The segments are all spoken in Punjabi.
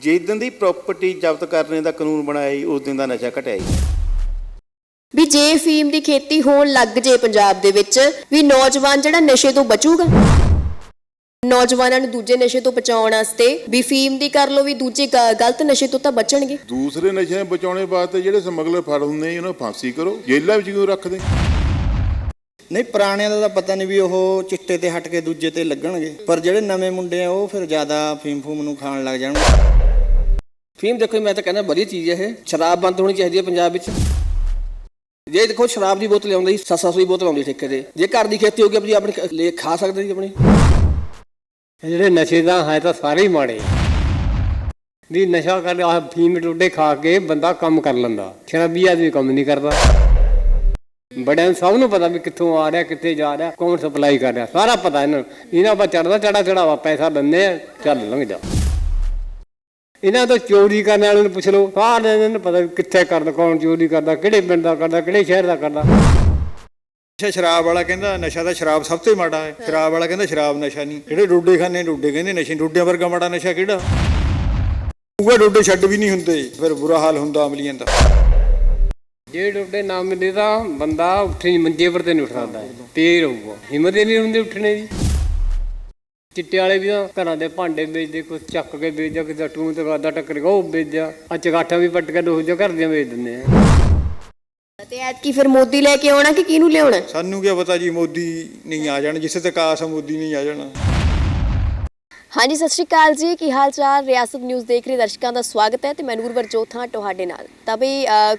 ਜਿਸ ਦਿਨ ਦੀ ਪ੍ਰਾਪਰਟੀ ਜ਼ਬਤ ਕਰਨੇ ਦਾ ਕਾਨੂੰਨ ਬਣਾਇਆ ਜੀ ਉਸ ਦਿਨ ਦਾ ਨਸ਼ਾ ਘਟਿਆ ਜੀ। ਵੀ ਜੇ ਫੀਮ ਦੀ ਖੇਤੀ ਹੋਣ ਲੱਗ ਜੇ ਪੰਜਾਬ ਦੇ ਵਿੱਚ ਵੀ ਨੌਜਵਾਨ ਜਿਹੜਾ ਨਸ਼ੇ ਤੋਂ ਬਚੂਗਾ ਨੌਜਵਾਨਾਂ ਨੂੰ ਦੂਜੇ ਨਸ਼ੇ ਤੋਂ ਬਚਾਉਣ ਵਾਸਤੇ ਵੀ ਫੀਮ ਦੀ ਕਰ ਲੋ ਵੀ ਦੂਜੇ ਗ- ਗਲਤ ਨਸ਼ੇ ਤੋਂ ਤਾਂ ਬਚਣਗੇ। ਦੂਸਰੇ ਨਸ਼ਿਆਂ ਬਚਾਉਣੇ ਵਾਸਤੇ ਜਿਹੜੇ ਸਮਗਲਰ ਫੜ ਹੁੰਦੇ ਜੀ ਉਹਨਾਂ ਨੂੰ ਫਾਂਸੀ ਕਰੋ ਜੇਲ੍ਹਾਂ ਵਿੱਚ ਕਿਉਂ ਰੱਖਦੇ? ਨਹੀਂ ਪੁਰਾਣਿਆਂ ਦਾ ਤਾਂ ਪਤਾ ਨਹੀਂ ਵੀ ਉਹ ਚਿੱਟੇ ਤੇ ਹਟ ਕੇ ਦੂਜੇ ਤੇ ਲੱਗਣਗੇ ਪਰ ਜਿਹੜੇ ਨਵੇਂ ਮੁੰਡੇ ਆ ਉਹ ਫਿਰ ਜ਼ਿਆਦਾ ਫੀਮ ਫੂਮ ਨੂੰ ਖਾਣ ਲੱਗ ਜਾਣਗੇ। ਫੀਮ ਦੇਖੋ ਮੈਂ ਤਾਂ ਕਹਿੰਦਾ ਵਧੀਆ ਚੀਜ਼ ਹੈ ਇਹ। ਸ਼ਰਾਬ ਬੰਦ ਹੋਣੀ ਚਾਹੀਦੀ ਹੈ ਪੰਜਾਬ ਵਿੱਚ। ਜੇ ਦੇਖੋ ਸ਼ਰਾਬ ਦੀ ਬੋਤਲ ਆਉਂਦੀ 700 ਦੀ ਬੋਤਲ ਆਉਂਦੀ ਠੇਕੇ ਤੇ। ਜੇ ਘਰ ਦੀ ਖੇਤੀ ਹੋ ਗਈ, ਆਪਣੀ ਆਪਣੀ ਖ- ਲੈ ਖਾ ਸਕਦੇ ਜੀ ਆਪਣੀ। ਇਹ ਜਿਹੜੇ ਨਸ਼ੇ ਦਾ ਹੈ ਤਾਂ ਸਾਰੇ ਹੀ ਮਾੜੇ। ਵੀ ਨਸ਼ਾ ਕਰ ਆ ਫੀਮ ਟੋਡੇ ਖਾ ਕੇ ਬੰਦਾ ਕੰਮ ਕਰ ਲੈਂਦਾ। ਸ਼ਰਾਬੀ ਆਦਮੀ ਕੰਮ ਨਹੀਂ ਕਰਦਾ। ਬੜਿਆਂ ਨੂੰ ਸਭ ਨੂੰ ਪਤਾ ਵੀ ਕਿੱਥੋਂ ਆ ਰਿਹਾ, ਕਿੱਥੇ ਜਾ ਰਿਹਾ, ਕੌਣ ਸਪਲਾਈ ਕਰ ਰਿਹਾ। ਸਾਰਾ ਪਤਾ ਇਹਨਾਂ। ਨੂੰ ਇਹਨਾਂ ਬਾ ਚੜਦਾ ਚੜਾ ਚੜਾਵਾ ਪੈਸਾ ਦਿੰਦੇ ਆ, ਚੱਲ ਲੰਘ ਜਾ। ਇਹਨਾਂ ਤੋਂ ਚੋਰੀ ਕਰਨ ਵਾਲਿਆਂ ਨੂੰ ਪੁੱਛ ਲਓ ਸਾਰੇ ਇਹਨਾਂ ਨੂੰ ਪਤਾ ਵੀ ਕਿੱਥੇ ਕਰਦਾ ਕੌਣ ਚੋਰੀ ਕਰਦਾ ਕਿਹੜੇ ਪਿੰਡ ਦਾ ਕਰਦਾ ਕਿਹੜੇ ਸ਼ਹਿਰ ਦਾ ਕਰਦਾ। ਨਸ਼ਾ ਸ਼ਰਾਬ ਵਾਲਾ ਕਹਿੰਦਾ ਨਸ਼ਾ ਤਾਂ ਸ਼ਰਾਬ ਸਭ ਤੋਂ ਹੀ ਮਾੜਾ ਹੈ। ਸ਼ਰਾਬ ਵਾਲਾ ਕਹਿੰਦਾ ਸ਼ਰਾਬ ਨਸ਼ਾ ਨਹੀਂ। ਜਿਹੜੇ ਡੋਡੇ ਖਾਨੇ ਡੋਡੇ ਕਹਿੰਦੇ ਨਸ਼ੇ ਡੋਡਿਆਂ ਵਰਗਾ ਮਾੜਾ ਨਸ਼ਾ ਕਿਹੜਾ? ਉਹ ਡੋਡੇ ਛੱਡ ਵੀ ਨਹੀਂ ਹੁੰਦੇ ਫਿਰ ਬੁਰਾ ਹਾਲ ਹੁੰਦਾ ਅਮਲੀਆਂ ਦਾ। ਜੇ ਟੋਡੇ ਨਾ ਮਿਲੇ ਤਾਂ ਬੰਦਾ ਉੱਠੇ ਮੰਜੇ ਪਰ ਤੇ ਨਹੀਂ ਉੱਠ ਸਕਦਾ ਤੇ ਰਹੂਗਾ। ਹਿੰਮਤ ਹੀ ਨਹੀਂ ਹੁੰਦੀ ਉੱਠਣੇ ਦੀ। ਚਿੱਟੇ ਵਾਲੇ ਵੀ ਤਾਂ ਘਰਾਂ ਦੇ ਭਾਂਡੇ ਵੇਚਦੇ ਕੁਝ ਚੱਕ ਕੇ ਵੇਚਦਾ ਕਿਸੇ ਟੂੰ ਤੇ ਗਾਦਾ ਟੱਕਰ ਗਿਆ ਉਹ ਵੇਚਦਾ ਆ। ਚਗਾਠਾ ਵੀ ਪੱਟ ਕੇ ਦੋ ਜੋ ਘਰ ਦੀਆਂ ਵੇਚ ਦਿੰਦੇ ਆ। ਤੇ ਐਤਕੀ ਫਿਰ ਮੋਦੀ ਲੈ ਕੇ ਆਉਣਾ ਕਿ ਕਿਹਨੂੰ ਲਿਆਉਣਾ? ਸਾਨੂੰ ਕੀ ਪਤਾ ਜੀ ਮੋਦੀ ਨਹੀਂ ਆ ਜਾਣ ਜਿੱਥੇ ਤੱਕ ਆਸ ਆ ਮੋਦੀ ਨਹੀਂ ਆ ਜਾਣਾ। ਹਾਂਜੀ, ਸਤਿ ਸ਼੍ਰੀ ਅਕਾਲ ਜੀ। ਕੀ ਹਾਲ ਚਾਲ? ਰਿਆਸਤ ਨਿਊਜ਼ ਦੇਖ ਰਹੇ ਦਰਸ਼ਕਾਂ ਦਾ ਸਵਾਗਤ ਹੈ ਤੇ ਮੈਂ ਨੂਰ ਵਰਜੋਤ ਹਾਂ ਤੁਹਾਡੇ ਨਾਲ। ਤਾਂ ਵੀ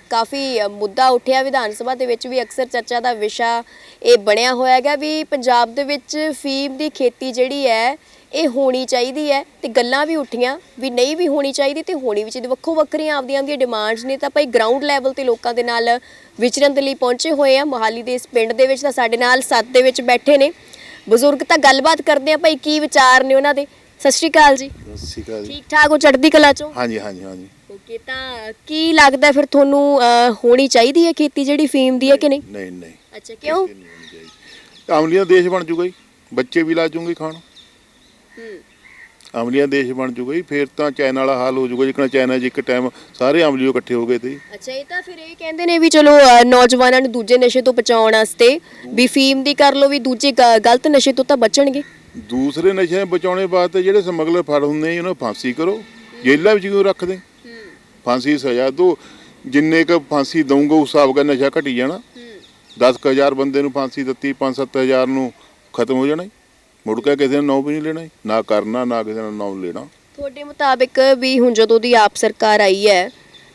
ਕਾਫੀ ਮੁੱਦਾ ਉੱਠਿਆ ਵਿਧਾਨ ਸਭਾ ਦੇ ਵਿੱਚ ਵੀ ਅਕਸਰ ਚਰਚਾ ਦਾ ਵਿਸ਼ਾ ਇਹ ਬਣਿਆ ਹੋਇਆ ਹੈਗਾ ਵੀ ਪੰਜਾਬ ਦੇ ਵਿੱਚ ਫੀਮ ਦੀ ਖੇਤੀ ਜਿਹੜੀ ਹੈ, ਇਹ ਹੋਣੀ ਚਾਹੀਦੀ ਹੈ ਤੇ ਗੱਲਾਂ ਵੀ ਉੱਠੀਆਂ ਵੀ ਨਹੀਂ ਵੀ ਹੋਣੀ ਚਾਹੀਦੀ ਤੇ ਹੋਣੀ ਵੀ ਚਾਹੀਦੀ। ਵੱਖੋ ਵੱਖਰੀਆਂ ਆਪਦੀਆਂ ਆਪਦੀਆਂ ਡਿਮਾਂਡਸ ਨੇ ਤਾਂ ਭਾਈ ਗਰਾਊਂਡ ਲੈਵਲ ਤੇ ਲੋਕਾਂ ਦੇ ਨਾਲ ਵਿਚਰਨ ਦੇ ਲਈ ਪਹੁੰਚੇ ਹੋਏ ਆ। ਮੋਹਾਲੀ ਦੇ ਇਸ ਪਿੰਡ ਦੇ ਵਿੱਚ ਤਾਂ ਸਾਡੇ ਨਾਲ ਸੱਤ ਦੇ ਵਿੱਚ ਬੈਠੇ ਨੇ। ਬਜ਼ੁਰਗ ਤਾਂ ਗੱਲਬਾਤ ਕਰਦੇ ਆ ਭਾਈ ਕੀ ਵਿਚਾਰ ਨੇ ਉਹਨਾਂ ਦੇ? ਸਤਿ ਸ਼੍ਰੀ ਅਕਾਲ ਜੀ। ਸਤਿ ਸ਼੍ਰੀ ਅਕਾਲ ਜੀ। ਠੀਕ ਠਾਕ ਹੋ ਚੜ੍ਹਦੀ ਕਲਾ ਚੋਂ? ਹਾਂਜੀ ਹਾਂਜੀ ਹਾਂਜੀ। ਓਕੇ ਤਾਂ ਕੀ ਲੱਗਦਾ ਫਿਰ ਤੁਹਾਨੂੰ ਅਹ, ਹੋਣੀ ਚਾਹੀਦੀ ਹੈ ਖੇਤੀ ਜਿਹੜੀ ਫੀਮ ਦੀ ਹੈ ਕਿ ਨਹੀਂ ਨਹੀਂ? ਨਹੀਂ ਅੱਛਾ ਕਿਉਂ? ਅਮਲੀਆਂ ਦੇਸ਼ ਬਣ ਜੂਗਾ ਜੀ। ਬੱਚੇ ਵੀ ਲਾ ਜੂਗੇ ਖਾਣ। ਅਮਲੀਆਂ ਦੇਸ਼ ਬਣ ਜੂਗਾ ਜੀ ਫੇਰ ਤਾਂ ਚਾਈਨਾ ਵਾਲਾ ਹਾਲ ਹੋ ਜੂਗਾ ਜਿੱਕਣਾ ਚਾਈਨਾ 'ਚ ਇੱਕ ਟਾਈਮ ਸਾਰੇ ਅਮਲੀ ਇਕੱਠੇ ਹੋ ਗਏ ਤੇ। ਅੱਛਾ ਇਹ ਤਾਂ ਫਿਰ ਇਹ ਕਹਿੰਦੇ ਨੇ ਵੀ ਚਲੋ ਨੌਜਵਾਨਾਂ ਨੂੰ ਦੂਜੇ ਨਸ਼ੇ ਤੋਂ ਬਚਾਉਣ ਵਾਸਤੇ ਵੀ ਫੀਮ ਦੀ ਕਰ ਲੋ ਵੀ ਦੂਜੇ ਗ- ਗਲਤ ਨਸ਼ੇ ਤੋਂ ਤਾਂ ਬਚਣਗੇ। ਦੂਸਰੇ ਨਸ਼ਿਆਂ ਬਚਾਉਣੇ ਵਾਸਤੇ ਜਿਹੜੇ ਸਮਗਲਰ ਫੜ ਹੁੰਦੇ ਜੀ ਉਹਨਾਂ ਨੂੰ ਫਾਂਸੀ ਕਰੋ ਜੇਲ੍ਹਾਂ ਵਿੱਚ ਕਿਉਂ ਰੱਖਦੇ? ਫਾਂਸੀ ਦੀ ਸਜ਼ਾ ਦੋ ਜਿੰਨੇ ਕ ਫਾਂਸੀ ਦਊਂਗਾ ਉਸ ਹਿਸਾਬ ਦਾ ਨਸ਼ਾ ਘਟੀ ਜਾਣਾ। 10000 ਬੰਦੇ ਨੂੰ ਫਾਂਸੀ ਦਿੱਤੀ 5-7000 ਨੂੰ ਖਤਮ ਹੋ ਜਾਣਾ ਜੀ। ਮੁੜ ਕੇ ਕਿਸੇ ਨੇ ਨਾਂ ਵੀ ਨਹੀਂ ਲੈਣਾ ਜੀ। ਨਾ ਕਰਨਾ ਨਾ ਕਿਸੇ ਨੇ ਨਾਮ ਲੈਣਾ। ਤੁਹਾਡੇ ਮੁਤਾਬਿਕ ਵੀ ਹੁਣ ਜਦੋਂ ਦੀ ਆਪ ਸਰਕਾਰ ਆਈ ਹੈ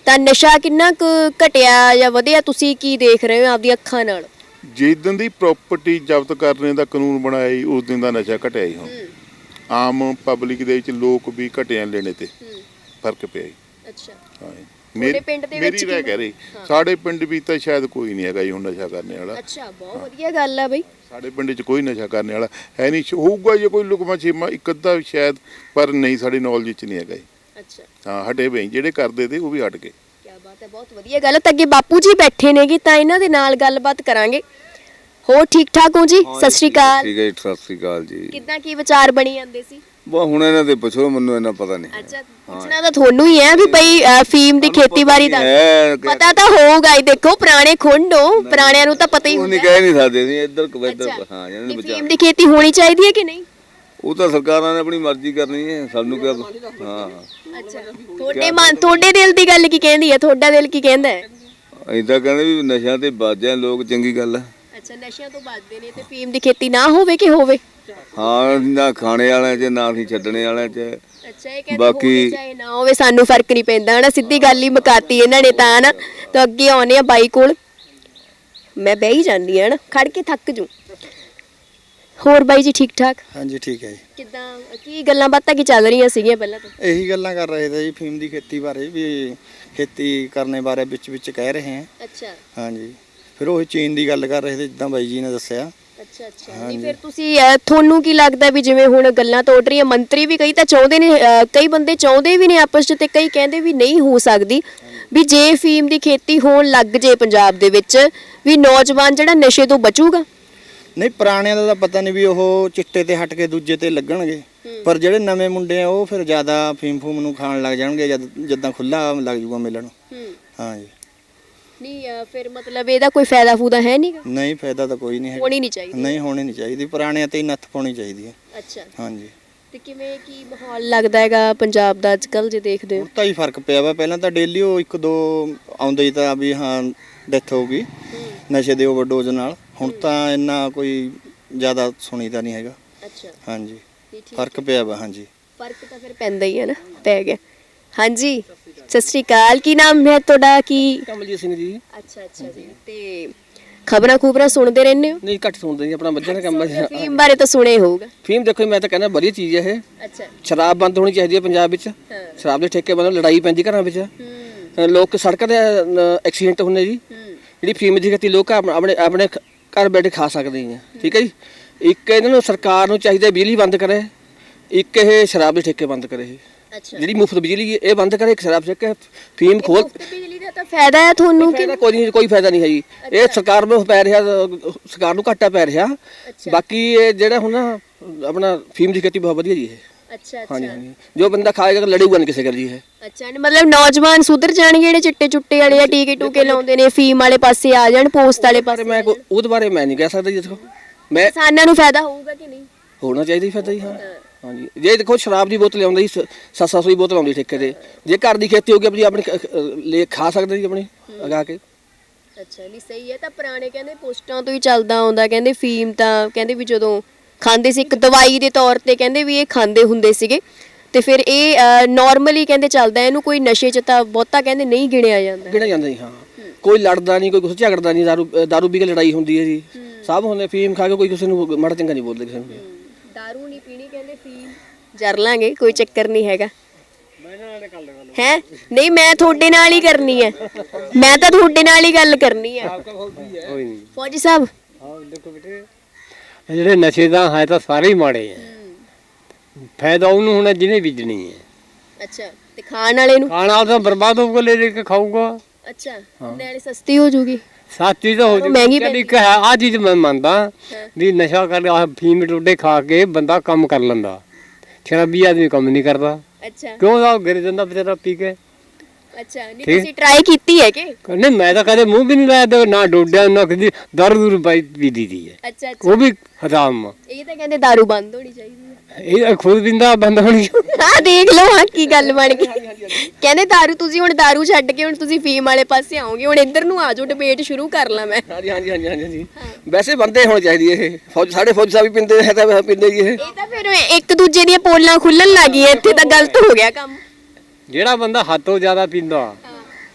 ਤਾਂ ਨਸ਼ਾ ਕਿੰਨਾ ਕੁ ਘਟਿਆ ਜਾਂ ਵਧਿਆ? ਤੁਸੀਂ ਕੀ ਦੇਖ ਰਹੇ ਹੋ ਆਪਦੀ ਅੱਖਾਂ ਨਾਲ? ਜਿਸ ਦਿਨ ਦੀ ਪ੍ਰਾਪਰਟੀ ਜ਼ਬਤ ਕਰਨੇ ਦਾ ਕਾਨੂੰਨ ਬਣਾਇਆ ਜੀ ਉਸ ਦਿਨ ਦਾ ਨਸ਼ਾ ਘਟਿਆ ਜੀ ਹੁਣ। ਆਮ ਪਬਲਿਕ ਦੇ ਵਿੱਚ ਲੋਕ ਵੀ ਘਟਿਆ ਲੈਣੇ ਤੇ। ਫ਼ਰਕ ਪਿਆ ਜੀ। ਅੱਛਾ। ਹਾਂ ਜੀ। ਤੁਹਾਡੇ ਪਿੰਡ ਦੇ ਵਿੱਚ ਮੇਰੀ ਕਿਵੇਂ? ਕਹਿ ਰਹੀ ਸਾਡੇ ਪਿੰਡ ਵੀ ਤਾਂ ਸ਼ਾਇਦ ਕੋਈ ਨਹੀਂ ਹੈਗਾ ਜੀ ਹੁਣ ਨਸ਼ਾ ਕਰਨੇ ਵਾਲਾ। ਅੱਛਾ ਬਹੁਤ ਵਧੀਆ ਗੱਲ ਆ ਬਈ। ਸਾਡੇ ਪਿੰਡ 'ਚ ਕੋਈ ਨਸ਼ਾ ਕਰਨੇ ਵਾਲਾ ਹੈ ਨਹੀਂ। ਹੋਊਗਾ ਜੇ ਕੋਈ ਲੁਕਮਾ ਛੇਮਾ ਇੱਕ ਅੱਧਾ ਸ਼ਾਇਦ ਪਰ ਨਹੀਂ ਸਾਡੀ ਨੌਲੇਜ 'ਚ ਨਹੀਂ ਹੈਗਾ ਜੀ। ਅੱਛਾ। ਹਾਂ ਹਟੇ ਪਏ ਜਿਹੜੇ ਕਰਦੇ ਤੇ ਉਹ ਵੀ ਹਟ ਗਏ। ਕੀ ਬਾਤ ਹੈ ਬਹੁਤ ਵਧੀਆ ਗੱਲ ਹੈ ਤਾਂ ਅੱਗੇ ਬਾਪੂ ਜੀ ਬੈਠੇ ਨੇਗੇ ਤਾਂ ਇਹਨਾਂ ਦੇ ਨਾਲ ਗੱਲਬਾਤ ਕਰਾਂਗੇ। ਹੋਰ ਠੀਕ ਠਾਕ ਹੋ ਜੀ? ਸਤਿ ਸ਼੍ਰੀ ਅਕਾਲ। ਠੀਕ ਹੈ ਜੀ, ਸਤਿ ਸ੍ਰੀ ਅਕਾਲ ਜੀ। ਕਿੱਦਾਂ ਕੀ ਵਿਚਾਰ ਬਣੀ ਜਾਂਦੇ ਸੀ? ਬਾ ਹੁਣ ਇਹਨਾਂ ਦੇ ਪੁੱਛੋ ਮੈਨੂੰ ਇਹਨਾਂ ਪਤਾ ਨਹੀਂ ਅੱਛਾ ਪੁੱਛਣਾ ਤਾਂ ਤੁਹਾਨੂੰ ਹੀ ਹੈ ਵੀ ਭਈ ਅ, ਫੀਮ ਦੀ ਖੇਤੀਬਾੜੀ ਦਾ। ਹੈ ਕਿ- ਪਤਾ ਤਾਂ ਹੋਊਗਾ ਹੀ ਦੇਖੋ ਪੁਰਾਣੇ ਖੁੰਡੋ ਪੁਰਾਣਿਆਂ ਨੂੰ ਤਾਂ ਪਤਾ ਹੀ ਉਹ ਨਹੀਂ ਹੁੰਦਾ। ਕਹਿ ਨਹੀਂ ਸਕਦੇ ਸੀ ਇੱਧਰ ਕਿ ਇੱਧਰ। ਹਾਂ ਇਹਨਾਂ ਦੇ ਫੀਮ ਵਿਚਾਰ ਦੀ ਖੇਤੀ ਹੋਣੀ ਚਾਹੀਦੀ ਹੈ ਕਿ ਨਹੀਂ? ਉਹ ਤਾਂ ਸਰਕਾਰਾਂ ਨੇ ਆਪਣੀ ਮਰਜ਼ੀ ਕਰਨੀ ਹੈ ਸਾਨੂੰ ਕਿਹਾ ਹਾਂ। ਅੱਛਾ ਤੁਹਾਡੇ ਮਨ ਤੁਹਾਡੇ ਦਿਲ ਦੀ ਗੱਲ ਕੀ ਕਹਿੰਦੀ ਹੈ? ਤੁਹਾਡਾ ਦਿਲ ਕੀ ਕਹਿੰਦਾ ਹੈ? ਅਸੀਂ ਤਾਂ ਕਹਿੰਦੇ ਵੀ ਨਸ਼ਿਆਂ ਤੇ ਬਾਜਿਆ ਲੋਕ ਚੰਗੀ ਗੱਲ ਹੈ। ਅੱਛਾ ਨਸ਼ਿਆਂ ਤੋਂ ਬਚਦੇ ਨੇ ਤੇ ਫੀਮ ਦੀ ਖੇਤੀ ਨਾ ਹੋਵੇ ਕਿ ਹੋਵੇ? ਹਾਂ ਨਾ ਖਾਣੇ ਵਾਲਿਆਂ 'ਚ ਨਾ ਅਸੀਂ ਛੱਡਣੇ ਵਾਲਿਆਂ 'ਚ। ਅੱਛਾ ਇਹ ਕਹਿੰਦੇ ਬਾਕੀ- ਹੋਵੇ ਚਾਹੇ ਨਾ ਹੋਵੇ ਸਾਨੂੰ ਫ਼ਰਕ ਨਹੀਂ ਪੈਂਦਾ ਹਨਾ? ਸਿੱਧੀ ਗੱਲ ਹੀ ਮੁਕਾਤੀ ਇਹਨਾਂ ਨੇ ਤਾਂ ਹਨਾ? ਤਾਂ ਅੱਗੇ ਆਉਨੇ ਆ ਬਾਈ ਕੋਲ। ਮੈਂ ਬਹਿ ਹੀ ਜਾਂਦੀ ਹਾਂ ਹਨਾ? ਖੜ ਕੇ ਥੱਕ ਜੂ। ਹੋਰ ਬਾਈ ਜੀ ਠੀਕ ਠਾਕ? ਹਾਂਜੀ ਠੀਕ ਹੈ ਜੀ। ਕਿੱਦਾਂ ਕੀ ਗੱਲਾਂ ਬਾਤਾਂ ਕੀ ਚੱਲ ਰਹੀਆਂ ਸੀਗੀਆਂ ਪਹਿਲਾਂ ਤੋਂ? ਇਹੀ ਗੱਲਾਂ ਕਰ ਰਹੇ ਤੇ ਜੀ ਫੀਮ ਦੀ ਖੇਤੀ ਬਾਰੇ ਵੀ ਖੇਤੀ ਕਰਨੇ ਬਾਰੇ ਵਿੱਚ ਵਿੱਚ ਕਹਿ ਰਹੇ ਹਾਂ। ਅੱਛਾ। ਹਾਂਜੀ। ਫਿਰ ਉਹ ਚੀਨ ਦੀ ਗੱਲ ਕਰ ਰਹੇ ਤੇ ਜਿੱਦਾਂ ਬਾਈ ਜੀ ਨੇ ਦੱਸਿਆ। ਅੱਛਾ ਅੱਛਾ। ਨਹੀਂ ਫਿਰ ਤੁਸੀਂ ਅਹ, ਤੁਹਾਨੂੰ ਕੀ ਲੱਗਦਾ ਵੀ ਜਿਵੇਂ ਹੁਣ ਗੱਲਾਂ ਤਾਂ ਉੱਡ ਰਹੀਆਂ ਮੰਤਰੀ ਵੀ ਕਈ ਤਾਂ ਚਾਹੁੰਦੇ ਨੇ ਅਹ, ਕਈ ਬੰਦੇ ਚਾਹੁੰਦੇ ਵੀ ਨੇ ਆਪਸ 'ਚ ਤੇ ਕਈ ਕਹਿੰਦੇ ਵੀ ਨਹੀਂ ਹੋ ਸਕਦੀ ਵੀ ਜੇ ਫੀਮ ਦੀ ਖੇਤੀ ਹੋਣ ਲੱਗ ਜੇ ਪੰਜਾਬ ਦੇ ਵਿੱਚ ਵੀ ਨੌਜਵਾਨ ਜਿਹੜਾ ਨਸ਼ੇ ਤੋਂ ਬਚੂਗਾ। ਨਹੀਂ ਪੁਰਾਣਿਆਂ ਦਾ ਤਾਂ ਪਤਾ ਨਹੀਂ ਵੀ ਉਹ ਚਿੱਟੇ ਤੇ ਹਟ ਕੇ ਦੂਜੇ ਤੇ ਲੱਗਣਗੇ। ਪਰ ਜਿਹੜੇ ਨਵੇਂ ਮੁੰਡੇ ਆ ਉਹ ਫਿਰ ਜ਼ਿਆਦਾ ਫੀਮ ਫੂਮ ਨੂੰ ਖਾਣ ਲੱਗ ਜਾਣਗੇ ਜਦ ਜਿੱਦਾਂ ਖੁੱਲਾ ਲੱਗ ਜੂਗਾ ਮਿਲਣ ਹਾਂਜੀ। ਨਹੀਂ ਅ, ਫਿਰ ਮਤਲਬ ਇਹਦਾ ਕੋਈ ਫਾਇਦਾ ਫੂਦਾ ਹੈ ਨਹੀਂਗਾ ਨਹੀਂ ਫਾਇਦਾ ਤਾਂ ਕੋਈ ਨਹੀਂ ਹੈ ਹੋਣੀ ਨਹੀਂ ਚਾਹੀਦੀ। ਨਹੀਂ ਹੋਣੀ ਨਹੀਂ ਚਾਹੀਦੀ। ਪੁਰਾਣਿਆਂ ਤੇ ਹੀ ਨੱਥ ਪਾਉਣੀ ਚਾਹੀਦੀ ਹੈ। ਅੱਛਾ। ਹਾਂਜੀ। ਤੇ ਕਿਵੇਂ ਕੀ ਮਾਹੌਲ ਲੱਗਦਾ ਹੈਗਾ ਪੰਜਾਬ ਦਾ ਅੱਜ ਕੱਲ ਜੇ ਦੇਖਦੇ ਹੋ? ਹੁਣ ਤਾਂ ਹੀ ਫ਼ਰਕ ਪਿਆ ਵਾ। ਪਹਿਲਾਂ ਤਾਂ ਡੇਲੀ ਉਹ ਇੱਕ ਦੋ ਆਉਂਦੇ ਹੀ ਤਾਂ ਵੀ ਹਾਂ ਡੈਥ ਹੋ ਗਈ। ਨਸ਼ੇ ਦੇ ਓਵਰਡੋਜ਼ ਨਾਲ। ਹੁਣ ਤਾਂ ਇੰਨਾ ਕੋਈ ਜ਼ਿਆਦਾ ਸੁਣੀਦਾ ਨਹੀਂ ਹੈਗਾ। ਅੱਛਾ। ਹਾਂਜੀ। ਨਹੀਂ, ਠੀਕ ਫ਼ਰਕ ਪਿਆ ਵਾ ਹਾਂਜੀ। ਫ਼ਰਕ ਤਾਂ ਫਿਰ ਪੈਂਦਾ ਹੀ ਹੈ ਨਾ ਪੈ ਗਿਆ। ਹਾਂਜੀ। ਸਤਿ ਸ਼੍ਰੀ ਅਕਾਲ। ਕੀ ਨਾਮ ਹੈ ਤੁਹਾਡਾ? ਕੀ ਕਮਲਜੀਤ ਸਿੰਘ ਜੀ। ਅੱਛਾ ਅੱਛਾ ਜੀ। ਤੇ ਖਬਰਾਂ ਖੂਬਰਾਂ ਸੁਣਦੇ ਰਹਿੰਦੇ ਹੋ? ਨਹੀਂ ਘੱਟ ਸੁਣਦੇ ਜੀ ਆਪਣਾ ਬੱਚਿਆਂ ਦਾ ਕੰਮ ਹੈ ਫੀਮ ਬਾਰੇ ਤਾਂ ਸੁਣੇ ਹੋਊਗਾ। ਫੀਮ ਦੇਖੋ ਮੈਂ ਤਾਂ ਕਹਿੰਦਾ ਵਧੀਆ ਚੀਜ਼ ਹੈ ਇਹ। ਅੱਛਾ। ਸ਼ਰਾਬ ਬੰਦ ਹੋਣੀ ਚਾਹੀਦੀ ਹੈ ਪੰਜਾਬ ਵਿੱਚ। ਸ਼ਰਾਬ ਦੇ ਠੇਕੇ ਬੰਦ ਲੜਾਈ ਪੈਂਦੀ ਘਰਾਂ ਵਿੱਚ। ਲੋਕ ਸੜਕਾਂ ਤੇ ਐਕਸੀਡੈਂਟ ਹੁੰਦੇ ਜੀ। ਜਿਹੜੀ ਫੀਮ ਦੀ ਖੇਤੀ ਲੋਕ ਆਪ- ਆਪਣੇ ਆਪਣੇ ਘਰ ਬੈਠੇ ਖਾ ਸਕਦੇ ਆ। ਠੀਕ ਹੈ ਜੀ? ਇੱਕ ਇਹਨਾਂ ਨੂੰ ਸਰਕਾਰ ਨੂੰ ਚਾਹੀਦਾ ਬਿਜਲੀ ਬੰਦ ਕਰੇ। ਇੱਕ ਇਹ ਸ਼ਰਾਬ ਦੇ ਠੇਕੇ ਬੰਦ ਕਰੇ। ਅੱਛਾ। ਜਿਹੜੀ ਮੁਫਤ ਬਿਜਲੀ ਹੈ, ਇਹ ਬੰਦ ਕਰੇ ਇੱਕ ਸ਼ਰਾਬ ਠੇਕੇ ਫੀਮ ਖੋਲ। ਮੁਫ਼ਤ ਬਿਜਲੀ ਦਾ ਤਾਂ ਫਾਇਦਾ ਹੈ ਤੁਹਾਨੂੰ ਕਿ ਫਾਇਦਾ ਕੋਈ ਨਹੀਂ ਕੋਈ ਫਾਇਦਾ ਨਹੀਂ ਹੈ ਜੀ ਇਹ ਸਰਕਾਰ ਨੂੰ ਪੈ ਰਿਹਾ ਸਰਕਾਰ ਨੂੰ ਘਾਟਾ ਪੈ ਰਿਹਾ। ਬਾਕੀ ਇਹ ਜਿਹੜਾ ਹੁਣ ਨਾ ਆਪਣਾ ਫੀਮ ਦੀ ਖੇਤੀ ਬਹੁਤ ਵਧੀਆ ਜੀ ਇਹ। ਅੱਛਾ ਹਾਂਜੀ ਅੱਛਾ। ਹਾਂਜੀ ਜੋ ਬੰਦਾ ਖਾਏਗਾ ਲੜੂਗਾ ਨਹੀਂ ਕਿਸੇ ਗੱਲ ਜੀ ਇਹ। ਅੱਛਾ ਨੀ ਮਤਲਬ ਨੌਜਵਾਨ ਸੁਧਰ ਜਾਣਗੇ ਜਿਹੜੇ ਚਿੱਟੇ ਚੁੱਟੇ ਵਾਲੇ ਆ ਟੀਕੇ ਟੂਕੇ ਲਾਉਂਦੇ ਨੇ ਫੀਮ ਵਾਲੇ ਪਾਸੇ ਆ ਜਾਣ ਪੋਸਟ ਵਾਲੇ ਪਰ ਪਾਸੇ ਮੈਂ ਕੋ- ਉਹਦੇ ਬਾਰੇ ਮੈਂ ਨਹੀਂ ਕਹਿ ਸਕਦਾ ਜੀ ਦੇਖੋ। ਮੈਂ ਕਿਸਾਨਾਂ ਨੂੰ ਫਾਇਦਾ ਹੋਊਗਾ ਕਿ ਨਹੀਂ? ਹੋਣਾ ਚਾਹੀਦਾ ਫਾਇਦਾ ਜੀ ਹਾਂ। ਹਾਂਜੀ। ਜੇ ਦੇਖੋ ਸ਼ਰਾਬ ਦੀ ਬੋਤਲ ਆਉਂਦੀ ਸੀ 700 ਦੀ ਬੋਤਲ ਆਉਂਦੀ ਠੇਕੇ ਤੇ। ਜੇ ਘਰ ਦੀ ਖੇਤੀ ਹੋ ਗਈ ਆਪਣੀ ਆਪਣੀ ਖ- ਲੈ ਖਾ ਸਕਦੇ ਜੀ ਆਪਣੀ ਅਗਾ ਕੇ। ਅੱਛਾ ਨਹੀਂ ਸਹੀ ਹੈ। ਤਾਂ ਪੁਰਾਣੇ ਕਹਿੰਦੇ ਪੋਸਟਾਂ ਤੋਂ ਹੀ ਚੱਲਦਾ ਆਉਂਦਾ ਕਹਿੰਦੇ ਫੀਮ ਤਾਂ ਕਹਿੰਦੇ ਵੀ ਜਦੋਂ ਖਾਂਦੇ ਸੀ ਇੱਕ ਦਵਾਈ ਦੇ ਤੌਰ ਤੇ ਕਹਿੰਦੇ ਵੀ ਇਹ ਖਾਂਦੇ ਹੁੰਦੇ ਸੀਗੇ। ਤੇ ਫਿਰ ਇਹ ਨਾਰਮਲੀ ਕਹਿੰਦੇ ਚੱਲਦਾ ਇਹਨੂੰ ਕੋਈ ਨਸ਼ੇ 'ਚ ਤਾਂ ਬਹੁਤਾ ਕਹਿੰਦੇ ਨਹੀਂ ਗਿਣਿਆ ਜਾਂਦਾ। ਗਿਣਿਆ ਜਾਂਦਾ ਜੀ ਹਾਂ। ਕੋਈ ਲੜਦਾ ਨਹੀਂ ਕੋਈ ਕੁਛ ਝਗੜਦਾ ਨਹੀਂ ਦਾਰੂ ਅ, ਦਾਰੂ ਪੀ ਕੇ ਲੜਾਈ ਹੁੰਦੀ ਹੈ ਜੀ। ਸਭ ਹੁੰਦੇ ਫੀਮ ਖਾ ਕੇ ਕੋਈ ਕਿਸੇ ਨੂੰ ਮਾੜਾ ਚੰਗਾ ਨਹੀਂ ਬੋਲਦਾ ਕਿਸੇ ਨੂੰ ਦਾਰੂ ਨਹੀਂ ਜਰ ਲਾਂਗੇ ਕੋਈ ਚੱਕਰ ਨਹੀਂ ਹੈਗਾ। ਹੈ ਨਹੀਂ ਮੈਂ ਤੁਹਾਡੇ ਨਾਲ ਹੀ ਕਰਨੀ ਹੈ। ਮੈਂ ਤਾਂ ਤੁਹਾਡੇ ਨਾਲ ਹੀ ਗੱਲ ਕਰਨੀ ਹੈ। ਕੋਈ ਨਹੀਂ। ਫੌਜੀ ਸਾਹਿਬ। ਹਾਂ ਦੇਖੋ ਬੇਟੇ। ਇਹ ਜਿਹੜੇ ਨਸ਼ੇ ਦਾ ਹੈ ਤਾਂ ਸਾਰੇ ਹੀ ਮਾੜੇ ਆ ਫਾਇਦਾ ਉਹਨੂੰ ਹੋਣਾ ਜਿਹਨੇ ਬੀਜਣੀ ਹੈ। ਅੱਛਾ ਤੇ ਖਾਣ ਵਾਲੇ ਨੂੰ? ਖਾਣਾ ਤਾਂ ਬਰਬਾਦ ਹੋਊਗਾ ਲੈ ਲੈ ਕੇ ਖਾਊਗਾ। ਅੱਛਾ ਨਾਲੇ ਸਸਤੀ ਹੋ ਜੂਗੀ। ਸਾਚੀ ਤਾਂ ਹੋ ਜੂ ਮਹਿੰਗੀ ਇੱਕ ਹੈ ਆ ਚੀਜ਼ ਮੈਂ ਮੰਨਦਾ ਵੀ ਨਸ਼ਾ ਕਰ ਆ ਫੀਮ ਟੋਡੇ ਖਾ ਕੇ ਬੰਦਾ ਕੰਮ ਕਰ ਲੈਂਦਾ। ਸ਼ਰਾਬੀ ਆਦਮੀ ਕੰਮ ਨਹੀਂ ਕਰਦਾ। ਅੱਛਾ। ਕਿਉਂ ਦਾ ਗਿਰ ਜਾਂਦਾ ਵਿਚਾਰਾ ਪੀ ਕੇ। ਅੱਛਾ ਨਹੀਂ ਠੀਕ। ਤੁਸੀਂ ਟਰਾਈ ਕੀਤੀ ਹੈ ਕਿ? ਨਹੀਂ ਮੈਂ ਤਾਂ ਕਦੇ ਮੂੰਹ ਵੀ ਨਹੀਂ ਲਾਇਆ ਤੇ ਨਾ ਡੋਡਿਆ ਨਾ ਕਦੀ ਦਰ ਦੂਰ ਪਾਈ ਪੀ ਦੀ ਹੈ ਅੱਛਾ ਅੱਛਾ। ਉਹ ਵੀ ਹਰਾਮ ਆ। ਇਹ ਤਾਂ ਕਹਿੰਦੇ दारू ਬੰਦ ਹੋਣੀ ਚਾਹੀਦੀ। ਇਹ ਖੁਦ ਬਿੰਦਾ ਬੰਦ ਹੋਣੀ ਹਾਂ ਦੇਖ ਲਓ ਹਾਂ ਕੀ ਗੱਲ ਬਣ ਗਈ ਕਹਿੰਦੇ दारू ਤੁਸੀਂ ਹੁਣ दारू ਛੱਡ ਕੇ ਹੁਣ ਤੁਸੀਂ ਫੀਮ ਵਾਲੇ ਪਾਸੇ ਆਓਗੇ ਹੁਣ ਇੱਧਰ ਨੂੰ ਆ ਜਾਓ ਡਿਬੇਟ ਸ਼ੁਰੂ ਕਰ ਲਾਂ ਮੈਂ ਹਾਂਜੀ ਹਾਂਜੀ ਹਾਂਜੀ ਹਾਂਜੀ ਹਾਂਜੀ ਵੈਸੇ ਬੰਦੇ ਹੋਣੇ ਚਾਹੀਦੀ ਇਹ ਫੌਜ ਸਾਡੇ ਫੌਜ ਸਾਹਿਬ ਵੀ ਪਿੰਦੇ ਹੈ ਤਾਂ ਪਿੰਦੇ ਜੀ ਇਹ ਇਹ ਤਾਂ ਫਿਰ ਇੱਕ ਦੂਜੇ ਦੀਆਂ ਪੋਲਾਂ ਖੁੱਲਣ ਲੱਗੀ ਇੱਥੇ ਤਾਂ ਗਲਤ ਹੋ ਗਿਆ ਕੰਮ ਜਿਹੜਾ ਬੰਦਾ ਹੱਦੋਂ ਜ਼ਿਆਦਾ ਪੀਂਦਾ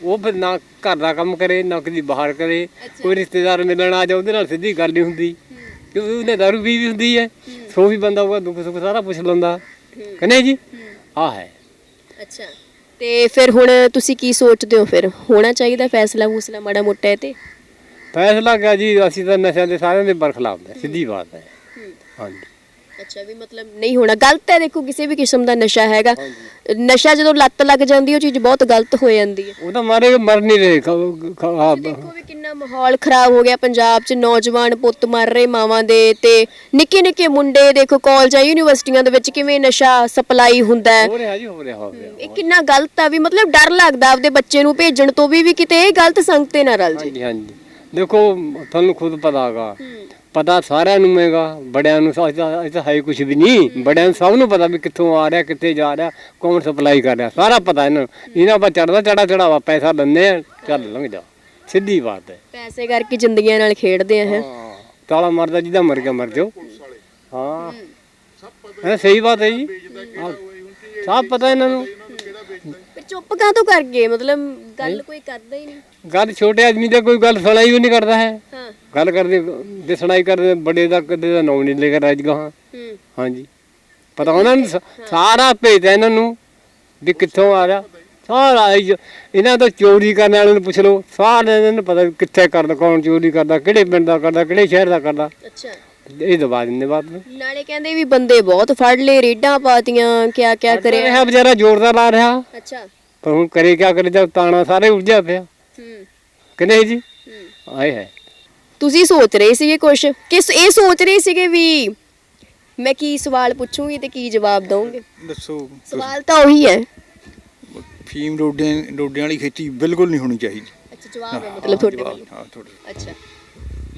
ਉਹ ਫਿਰ ਨਾ ਘਰ ਦਾ ਕੰਮ ਕਰੇ ਨਾ ਕਦੀ ਬਾਹਰ ਕਰੇ ਕੋਈ ਰਿਸ਼ਤੇਦਾਰ ਮਿਲਣ ਆ ਜਾ ਉਹਦੇ ਨਾਲ ਸਿੱਧੀ ਗੱਲ ਨਹੀਂ ਹੁੰਦੀ ਕਿਉਂਕਿ ਉਹਨੇ ਦਾਰੂ ਪੀ ਵੀ ਹੁੰਦੀ ਹੈ ਸੋ ਵੀ ਬੰਦਾ ਉਹ ਦੁੱਖ ਸੁੱਖ ਸਾਰਾ ਪੁੱਛ ਲੈਂਦਾ। ਕਹਿੰਦੇ ਜੀ? ਆ ਹੈ। ਅੱਛਾ। ਤੇ ਫਿਰ ਹੁਣ ਤੁਸੀਂ ਕੀ ਸੋਚਦੇ ਹੋ ਫਿਰ? ਹੋਣਾ ਚਾਹੀਦਾ ਫੈਸਲਾ ਫੂਸਲਾ ਮਾੜਾ ਮੋਟਾ ਇਹ ਤੇ? ਫੈਸਲਾ ਕਿਆ ਜੀ ਅਸੀਂ ਤਾਂ ਨਸ਼ਿਆਂ ਦੇ ਸਾਰਿਆਂ ਦੇ ਬਰਖਲਾਫ ਹੈ ਸਿੱਧੀ ਬਾਤ ਹੈ। ਹਾਂਜੀ। ਅੱਛਾ ਵੀ ਮਤਲਬ ਨਹੀਂ ਹੋਣਾ। ਗਲਤ ਹੈ ਦੇਖੋ ਕਿਸੇ ਵੀ ਕਿਸਮ ਦਾ ਨਸ਼ਾ ਹੈਗਾ। ਨਸ਼ਾ ਜਦੋਂ ਲੱਤ ਲੱਗ ਜਾਂਦੀ ਉਹ ਚੀਜ਼ ਬਹੁਤ ਗਲਤ ਹੋ ਜਾਂਦੀ ਹੈ। ਉਹ ਤਾਂ ਮਾਰੇ ਮਰ ਨਹੀਂ ਰਹੇ ਖ- ਦੇਖੋ ਵੀ ਕਿੰਨਾ ਮਾਹੌਲ ਖਰਾਬ ਹੋ ਗਿਆ ਪੰਜਾਬ 'ਚ। ਨੌਜਵਾਨ ਪੁੱਤ ਮਰ ਰਹੇ ਮਾਵਾਂ ਦੇ ਤੇ ਨਿੱਕੇ ਨਿੱਕੇ ਮੁੰਡੇ ਦੇਖੋ ਕਾਲਜਾਂ ਯੂਨੀਵਰਸਿਟੀਆਂ ਦੇ ਵਿੱਚ ਕਿਵੇਂ ਨਸ਼ਾ ਸਪਲਾਈ ਹੁੰਦਾ ਹੈ। ਹੋ ਰਿਹਾ ਜੀ ਹੋ ਰਿਹਾ ਹੋ ਰਿਹਾ। ਇਹ ਕਿੰਨਾ ਗਲਤ ਆ ਵੀ ਮਤਲਬ ਡਰ ਲੱਗਦਾ ਆਪਦੇ ਬੱਚੇ ਨੂੰ ਭੇਜਣ ਤੋਂ ਵੀ ਵੀ ਕਿਤੇ ਇਹ ਗਲਤ ਸੰਗਤੇ ਨਾ ਰਲ ਜੇ ਹਾਂਜੀ ਹਾਂਜੀ। ਦੇਖੋ ਤੁਹਾਨੂੰ ਖੁਦ ਪਤਾ ਹੈਗਾ। ਪਤਾ ਸਾਰਿਆਂ ਨੂੰ ਹੈਗਾ ਬੜਿਆਂ ਨੂੰ ਇਹ ਤਾਂ ਹੈ ਕੁਝ ਵੀ ਨਹੀਂ। ਬੜਿਆਂ ਨੂੰ ਸਭ ਨੂੰ ਪਤਾ ਵੀ ਕਿੱਥੋਂ ਆ ਰਿਹਾ ਕਿੱਥੇ ਜਾ ਰਿਹਾ ਕੌਣ ਸਪਲਾਈ ਕਰ ਰਿਹਾ ਸਾਰਾ ਪਤਾ ਇਹਨਾਂ ਨੂੰ। ਇਹਨਾਂ ਪਰ ਚੜਦਾ ਚੜਾ ਚੜਾਵਾ ਪੈਸਾ ਦਿੰਦੇ ਆ ਚੱਲ ਲੰਘ ਜਾ। ਸਿੱਧੀ ਬਾਤ ਹੈ। ਪੈਸੇ ਕਰਕੇ ਜ਼ਿੰਦਗੀਆਂ ਨਾਲ ਖੇਡਦੇ ਆ ਹੈ। ਤਾਲਾ ਮਰਦਾ ਜਿਹਦਾ ਮਰ ਗਿਆ ਮਰ ਜਾਓ। ਹਾਂ। ਇਹ ਸਹੀ ਬਾਤ ਹੈ ਜੀ। ਸਭ ਪਤਾ ਇਹਨਾਂ ਨੂੰ। ਚੁੱਪ ਕਾਹ ਤੋਂ ਕਰ ਗਏ? ਮਤਲਬ ਗੱਲ ਕੋਈ ਕਰਦਾ ਹੀ ਨਹੀਂ। ਗੱਲ ਛੋਟੇ ਆਦਮੀ ਦਾ ਕੋਈ ਗੱਲ ਸੁਣਾਈ ਵੀ ਨਹੀਂ ਕਰਦਾ ਹੈ। ਹਾਂ। ਗੱਲ ਕਰਦੇ ਦੇ ਸੁਣਾਈ ਕਰਦੇ ਬੜੇ ਦਾ ਕਦੇ ਦਾ ਨਾਮ ਨਹੀਂ ਲੈ ਕੇ ਰਾਜ ਗਾਹਾਂ। ਹੂੰ। ਹਾਂਜੀ। ਪਤਾ ਉਹਨਾਂ ਨੂੰ ਸ- ਸਾਰਾ ਭੇਜਦਾ ਇਹਨਾਂ ਨੂੰ ਵੀ ਕਿੱਥੋਂ ਆ ਰਿਹਾ। ਸਾਰਾ ਇਹ- ਇਹਨਾਂ ਤੋਂ ਚੋਰੀ ਕਰਨ ਵਾਲਿਆਂ ਨੂੰ ਪੁੱਛ ਲਓ। ਸਾਰਾ ਇਹਨਾਂ ਨੂੰ ਪਤਾ ਵੀ ਕਿੱਥੇ ਕਰਦਾ ਕੌਣ ਚੋਰੀ ਕਰਦਾ ਕਿਹੜੇ ਪਿੰਡ ਦਾ ਕਰਦਾ ਕਿਹੜੇ ਸ਼ਹਿਰ ਦਾ ਕਰਦਾ। ਅੱਛਾ। ਇਹ ਦਬਾ ਦਿੰਦੇ ਬਾਤ ਨੂੰ ਨਾਲੇ ਕਹਿੰਦੇ ਵੀ ਬੰਦੇ ਬਹੁਤ ਫੜ ਲਏ ਰੇਡਾਂ ਪਾਤੀਆਂ ਕਿਆ ਕਿਆ ਕਰਿਆ। ਰਿਹਾ ਵਿਚਾਰਾ ਜ਼ੋਰਦਾਰ ਲਾ ਰਿਹਾ। ਅੱਛਾ। ਪਰ ਹੁਣ ਕਰੇ ਕਿਆ ਕਰੇ ਜਦ ਤਾਣਾ ਸਾਰੇ ਉਲਝਿਆ ਪਿਆ। ਹੂੰ। ਕਿ ਨਹੀਂ ਜੀ? ਹੂੰ। ਆਏ ਹੈ। ਤੁਸੀਂ ਸੋਚ ਰਹੇ ਸੀਗੇ ਕੁਝ ਕਿ ਇਹ ਸੋਚ ਰਹੇ ਸੀਗੇ ਵੀ ਮੈਂ ਕੀ ਸਵਾਲ ਪੁੱਛੂੰਗੀ ਤੇ ਕੀ ਜਵਾਬ ਦਵਾਂਗੇ ਦੱਸੋ ਸਵਾਲ ਤਾਂ ਉਹੀ ਹੈ। ਫੀਮ ਡੋਡਿਆਂ ਡੋਡਿਆਂ ਵਾਲੀ ਖੇਤੀ ਬਿਲਕੁਲ ਨਹੀਂ ਹੋਣੀ ਚਾਹੀਦੀ। ਅੱਛਾ ਜਵਾਬ ਹੈ ਮਤਲਬ ਤੁਹਾਡੇ ਵੱਲ ਹਾਂ ਤੁਹਾਡੇ ਅੱਛਾ।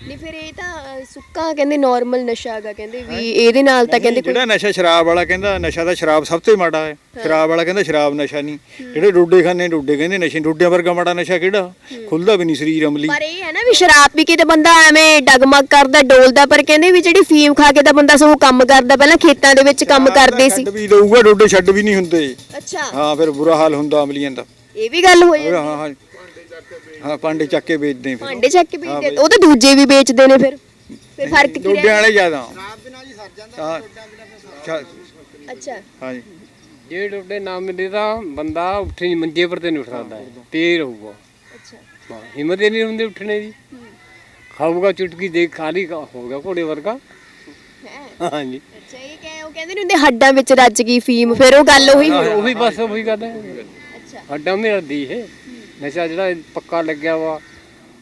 ਨਹੀਂ ਫਿਰ ਇਹ ਤਾਂ ਸੁੱਕਾ ਕਹਿੰਦੇ ਨਾਰਮਲ ਨਸ਼ਾ ਹੈਗਾ ਕਹਿੰਦੇ ਵੀ ਇਹਦੇ ਨਾਲ ਤਾਂ ਕਹਿੰਦੇ ਕੋਈ ਜਿਹੜਾ ਨਸ਼ਾ ਸ਼ਰਾਬ ਵਾਲਾ ਕਹਿੰਦਾ ਨਸ਼ਾ ਤਾਂ ਸ਼ਰਾਬ ਸਭ ਤੋਂ ਮਾੜਾ ਹੈ। ਸ਼ਰਾਬ ਵਾਲਾ ਕਹਿੰਦਾ ਸ਼ਰਾਬ ਨਸ਼ਾ ਨਹੀਂ। ਜਿਹੜੇ ਡੋਡੇ ਖਾਨੇ ਡੋਡੇ ਕਹਿੰਦੇ ਨਸ਼ੇ ਡੋਡਿਆਂ ਵਰਗਾ ਮਾੜਾ ਨਸ਼ਾ ਕਿਹੜਾ? ਖੁੱਲਦਾ ਵੀ ਨਹੀਂ ਸਰੀਰ ਅਮਲੀ। ਪਰ ਇਹ ਹੈ ਨਾ ਵੀ ਸ਼ਰਾਬ ਪੀ ਕੇ ਤੇ ਬੰਦਾ ਐਵੇਂ ਡਗਮਗ ਕਰਦਾ ਡੋਲਦਾ ਪਰ ਕਹਿੰਦੇ ਵੀ ਜਿਹੜੀ ਫੀਮ ਖਾ ਕੇ ਤਾਂ ਬੰਦਾ ਸਗੋਂ ਕੰਮ ਕਰਦਾ ਪਹਿਲਾਂ ਖੇਤਾਂ ਦੇ ਵਿੱਚ ਕੰਮ ਕਰਦੇ ਸੀ। ਛੱਡ ਵੀ ਦਊਗਾ ਡੋਡੇ ਛੱਡ ਵੀ ਨਹੀਂ ਹੁੰਦੇ। ਅੱਛਾ। ਹਾਂ ਫਿਰ ਬੁਰਾ ਹਾਲ ਹੁੰਦਾ ਅਮਲੀਆਂ ਦਾ। ਇਹ ਵੀ ਗੱਲ ਹੋਈ ਹਾਂ ਹਾਂ। ਹਾਂ ਪਾਂਡੇ ਚੱਕ ਕੇ ਵੇਚਦੇ ਫਿਰ। ਭਾਂਡੇ ਚੱਕ ਕੇ ਵੇਚਦੇ ਉਹ ਤਾਂ ਦੂਜੇ ਵੀ ਵੇਚਦੇ ਨੇ ਫਿਰ। ਫਿਰ ਫ਼ਰਕ ਕੀ ਡੋਡਿਆਂ ਵਾਲੇ ਜ਼ਿਆਦਾ। ਸ਼ਰਾਬ ਦੇ ਨਾਲ ਹੀ ਸਰ ਜਾਂਦਾ ਅੱਛਾ। ਹਾਂ ਜੀ ਜੇ ਟੁੱਟੇ ਨਾ ਮਿਲੇ ਤਾਂ ਬੰਦਾ ਉੱਠੇ ਨਹੀਂ ਮੰਜੇ ਪਰ ਤੇ ਨਹੀਂ ਉੱਠ ਸਕਦਾ। ਤੇ ਰਹੂਗਾ। ਅੱਛਾ। ਹਾਂ, ਹਿੰਮਤ ਹੀ ਨਹੀਂ ਹੁੰਦੀ ਉੱਠਣੇ ਦੀ। ਖਾਊਗਾ ਚੁਟਕੀ ਦੇ ਖਾਲੀ ਹੋਗਾ ਘੋੜੇ ਵਰਗਾ। ਹਾਂਜੀ। ਅੱਛਾ ਇਹ ਕਹੇ ਉਹ ਕਹਿੰਦੇ ਨੇ ਹੁੰਦੇ ਹੱਡਾਂ ਵਿੱਚ ਰੱਜ ਗਈ ਫੀਮ ਫਿਰ ਉਹ ਗੱਲ ਉਹੀ ਉਹੀ ਬਸ ਉਹੀ ਗੱਲ ਹੈ। ਅੱਛਾ। ਹੱਡਾਂ ਮੇਰਾ ਦੀ ਹੈ ਨਸ਼ਾ ਜਿਹੜਾ ਪੱਕਾ ਲੱਗਿਆ ਵਾ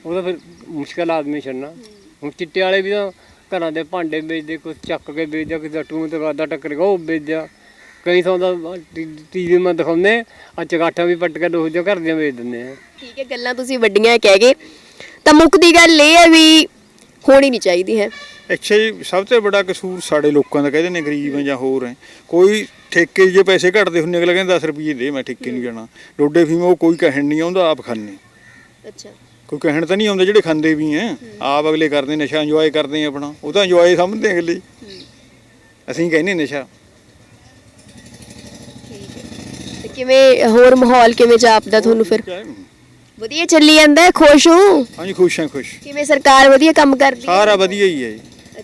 ਉਹਦਾ ਫਿਰ ਮੁਸ਼ਕਲ ਆਦਮੀ ਛੱਡਣਾ। ਹੁਣ ਚਿੱਟੇ ਵਾਲੇ ਵੀ ਤਾਂ ਘਰਾਂ ਦੇ ਭਾਂਡੇ ਵੇਚਦੇ ਕੁਝ ਚੱਕ ਕੇ ਵੇਚਦੇ ਕਿਸੇ ਟੂਮ ਤੇ ਵਾਦਾ ਟੱਕਰ ਗਿਆ ਉਹ ਵੇਚਦਿਆ ਕਈ ਥਾਂ ਦਾ ਟੀਵੀ ਮੈਂ ਦਿਖਾਉਂਦੇ ਆ ਚਗਾਠਾਂ ਵੀ ਪੱਟ ਕੇ ਦੋਹ ਜੋ ਘਰ ਦੀਆਂ ਵੇਚ ਦਿੰਦੇ ਆ ਠੀਕ ਹੈ ਗੱਲਾਂ ਤੁਸੀਂ ਵੱਡੀਆਂ ਕਹਿ ਗਏ। ਤਾਂ ਮੁੱਕਦੀ ਗੱਲ ਇਹ ਹੈ ਵੀ ਹੋਣੀ ਨਹੀਂ ਚਾਹੀਦੀ ਹੈ। ਅੱਛਾ ਜੀ ਸਭ ਤੋਂ ਵੱਡਾ ਕਸੂਰ ਸਾਡੇ ਲੋਕਾਂ ਦਾ ਕਹਿੰਦੇ ਨੇ ਗਰੀਬ ਜਾਂ ਹੋਰ ਹੈ। ਕੋਈ ਠੇਕੇ 'ਚ ਜੇ ਪੈਸੇ ਘਟਦੇ ਹੁੰਦੇ ਅਗਲਾ ਕਹਿੰਦਾ 10 ਰੁਪਏ ਦੇ ਮੈਂ ਠੇਕੇ ਨਹੀਂ ਜਾਣਾ। ਡੋਡੇ ਫੀਮ ਉਹ ਕੋਈ ਕਹਿਣ ਨਹੀਂ ਆਉਂਦਾ ਆਪ ਖਾਂਦੇ। ਅੱਛਾ। ਕੋਈ ਕਹਿਣ ਤਾਂ ਨਹੀਂ ਆਉਂਦਾ ਜਿਹੜੇ ਖਾਂਦੇ ਵੀ ਐ। ਆਪ ਅਗਲੇ ਕਰਦੇ ਨਸ਼ਾ ਇੰਜੋਏ ਕਰਦੇ ਆਪਣਾ। ਉਹ ਤਾਂ ਇੰਜੋਏ ਸਮਝਦੇ ਅਗਲੇ। ਅਸੀਂ ਕਹਿੰਦੇ ਨਸ਼ਾ। ਕਿਵੇਂ ਹੋਰ ਮਾਹੌਲ ਕਿਵੇਂ ਜਾਪਦਾ ਤੁਹਾਨੂੰ ਫਿਰ? ਵਧੀਆ ਚੱਲੀ ਜਾਂਦਾ ਖੁਸ਼ ਹੋ? ਹਾਂਜੀ ਖੁਸ਼ ਹਾਂ ਖੁਸ਼। ਕਿਵੇਂ ਸਰਕਾਰ ਵਧੀਆ ਕੰਮ ਕਰਦੀ ਸਾਰਾ ਵਧੀਆ ਹੀ ਹੈ ਜੀ।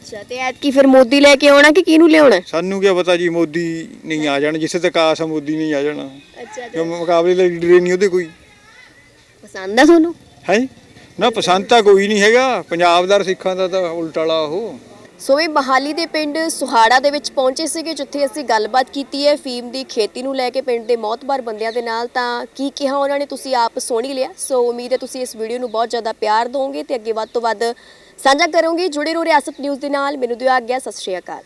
ਅੱਛਾ ਤੇ ਐਤਕੀ ਫਿਰ ਮੋਦੀ ਲੈ ਕੇ ਆਉਣਾ ਕਿ ਕਿਹਨੂੰ ਲਿਆਉਣਾ? ਸਾਨੂੰ ਕੀ ਪਤਾ ਜੀ ਮੋਦੀ ਨਹੀਂ ਆ ਜਾਣ ਜਿੱਥੇ ਤੱਕ ਆਸ ਆ ਮੋਦੀ ਨਹੀਂ ਆ ਜਾਣਾ। ਅੱਛਾ ਕਿਉਂ ਮੁਕਾਬਲੇ ਲਈ ਲੀਡਰ ਹੀ ਨਹੀਂ ਉਹਦੇ ਕੋਈ? ਪਸੰਦ ਆ ਤੁਹਾਨੂੰ? ਹੈ? ਨਾ ਪਸੰਦ ਤਾਂ ਕੋਈ ਨਹੀਂ ਹੈਗਾ। ਪੰਜਾਬ ਦਾ ਸਿੱਖਾਂ ਦਾ ਤਾਂ ਉਲਟਾਲਾ ਉਹ। ਸੋ ਇਹ ਮਹਾਲੀ ਦੇ ਪਿੰਡ ਸੁਹਾੜਾ ਦੇ ਵਿੱਚ ਪਹੁੰਚੇ ਸੀਗੇ ਜਿੱਥੇ ਅਸੀਂ ਗੱਲਬਾਤ ਕੀਤੀ ਹੈ। ਫੀਮ ਦੀ ਖੇਤੀ ਨੂੰ ਲੈ ਕੇ ਪਿੰਡ ਦੇ ਮੌਤਬਾਰ ਬੰਦਿਆਂ ਦੇ ਨਾਲ ਤਾਂ ਕੀ ਕਿਹਾ ਉਹਨਾਂ ਨੇ? ਤੁਸੀਂ ਆਪ ਸੁਣ ਹੀ ਲਿਆ। ਸੋ ਉਮੀਦ ਹੈ ਤੁਸੀਂ ਇਸ ਵੀਡੀਓ ਨੂੰ ਬਹੁਤ ਜ਼ਿਆਦਾ ਪਿਆਰ ਦਿਓਗੇ ਤੇ ਅੱਗੇ ਵੱਧ ਤੋਂ ਵੱਧ ਸਾਂਝਾ ਕਰੋਗੇ ਜੁੜੇ ਰਹੋ ਰਿਆਸਤ ਨਿਊਜ਼ ਦੇ ਨਾਲ ਮੈਨੂੰ ਦਿਓ ਆਗਿਆ ਸਤਿ ਸ਼੍ਰੀ ਅਕਾਲ।